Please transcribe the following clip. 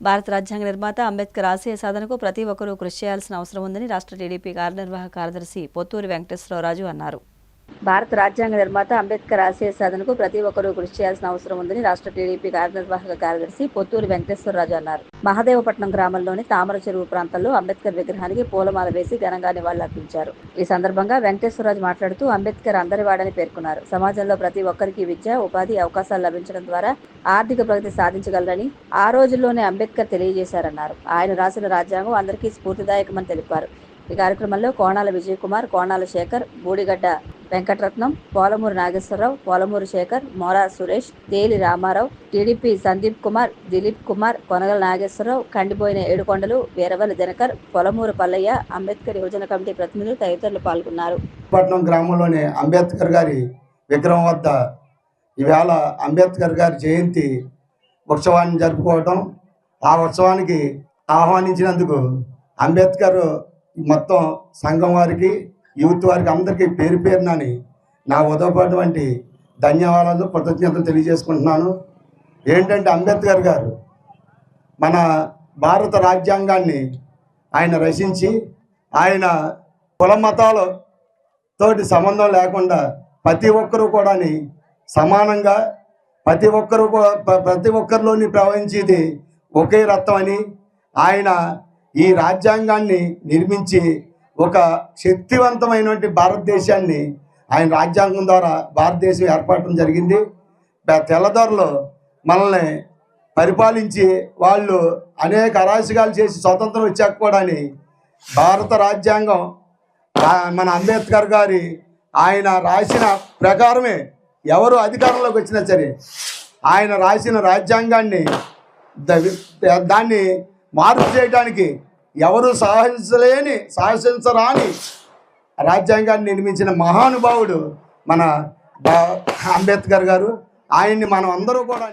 భారత రాజ్యాంగ నిర్మాత అంబేద్కర్ ఆశయ సాధనకు ప్రతి ఒక్కరూ కృషి చేయాల్సిన అవసరం ఉందని రాష్ట్ర టీడీపీ కార్యనిర్వాహక కార్యదర్శి పొత్తూరి వెంకటేశ్వరరాజు అన్నారు. భారత రాజ్యాంగ నిర్మాత అంబేద్కర్ ఆశయ సాధనకు ప్రతి ఒక్కరూ కృషి చేయాల్సిన అవసరం ఉందని రాష్ట్ర టీడీపీ కార్యనిర్వాహక కార్యదర్శి పొత్తూరు వెంకటేశ్వరరాజు అన్నారు. మహదేవపట్నం గ్రామంలోని తామర చెరువు ప్రాంతంలో అంబేద్కర్ విగ్రహానికి పూలమాల వేసి ఘనంగా నివాళులర్పించారు. ఈ సందర్భంగా వెంకటేశ్వరరాజు మాట్లాడుతూ అంబేద్కర్ అందరివాడని పేర్కొన్నారు. సమాజంలో ప్రతి ఒక్కరికి విద్య ఉపాధి అవకాశాలు లభించడం ద్వారా ఆర్థిక ప్రగతి సాధించగలరని ఆ రోజుల్లోనే అంబేద్కర్ తెలియజేశారన్నారు. ఆయన రాసిన రాజ్యాంగం అందరికీ స్ఫూర్తిదాయకమని తెలిపారు. ఈ కార్యక్రమంలో కోణాల విజయ్ కుమార్ కోణాల శేఖర్ బూడిగడ్డ వెంకటరత్నం పోలమూరు నాగేశ్వరరావు పోలమూరు శేఖర్ మోరా సురేష్ తేలి రామారావు టీడీపీ సందీప్ కుమార్ దిలీప్ కుమార్ కొనగల నాగేశ్వరరావు కండిపోయిన ఏడుకొండలు వీరవల్లి దినకర్ పొలమూరు పల్లయ్య అంబేద్కర్ యువజన కమిటీ ప్రతినిధులు తదితరులు పాల్గొన్నారు. పట్నం గ్రామంలోని అంబేద్కర్ గారి విగ్రహం వద్ద ఈవేళ అంబేద్కర్ గారి జయంతి ఉత్సవాన్ని జరుపుకోవటం ఆ ఉత్సవానికి ఆహ్వానించినందుకు అంబేద్కర్ మొత్తం సంఘం వారికి యూత్ వారికి అందరికీ పేరు పేరునని నా ఉదయపడినటువంటి ధన్యవాదాలు కృతజ్ఞతలు తెలియజేసుకుంటున్నాను. ఏంటంటే అంబేద్కర్ గారు మన భారత రాజ్యాంగాన్ని ఆయన రచించి ఆయన కుల మతాలు తోటి సంబంధం లేకుండా ప్రతి ఒక్కరూ కూడా సమానంగా ప్రతి ఒక్కరూ ప్రతి ఒక్కరిలోని ప్రవహించేది ఒకే రత్నం అని ఆయన ఈ రాజ్యాంగాన్ని నిర్మించి ఒక శక్తివంతమైనటువంటి భారతదేశాన్ని ఆయన రాజ్యాంగం ద్వారా భారతదేశం ఏర్పడటం జరిగింది. తెల్లదొరలు మనల్ని పరిపాలించి వాళ్ళు అనేక అరాచకాలు చేసి స్వతంత్రం వచ్చాక కూడా భారత రాజ్యాంగం మన అంబేద్కర్ గారి ఆయన రాసిన ప్రకారమే ఎవరు అధికారంలోకి వచ్చినా సరే ఆయన రాసిన రాజ్యాంగాన్ని దాన్ని మార్పు చేయడానికి ఎవరు సాహసించలేని సాహసించరాని రాజ్యాంగాన్ని నిర్మించిన మహానుభావుడు మన బా- అంబేద్కర్ గారు. ఆయన్ని మనం అందరూ కూడా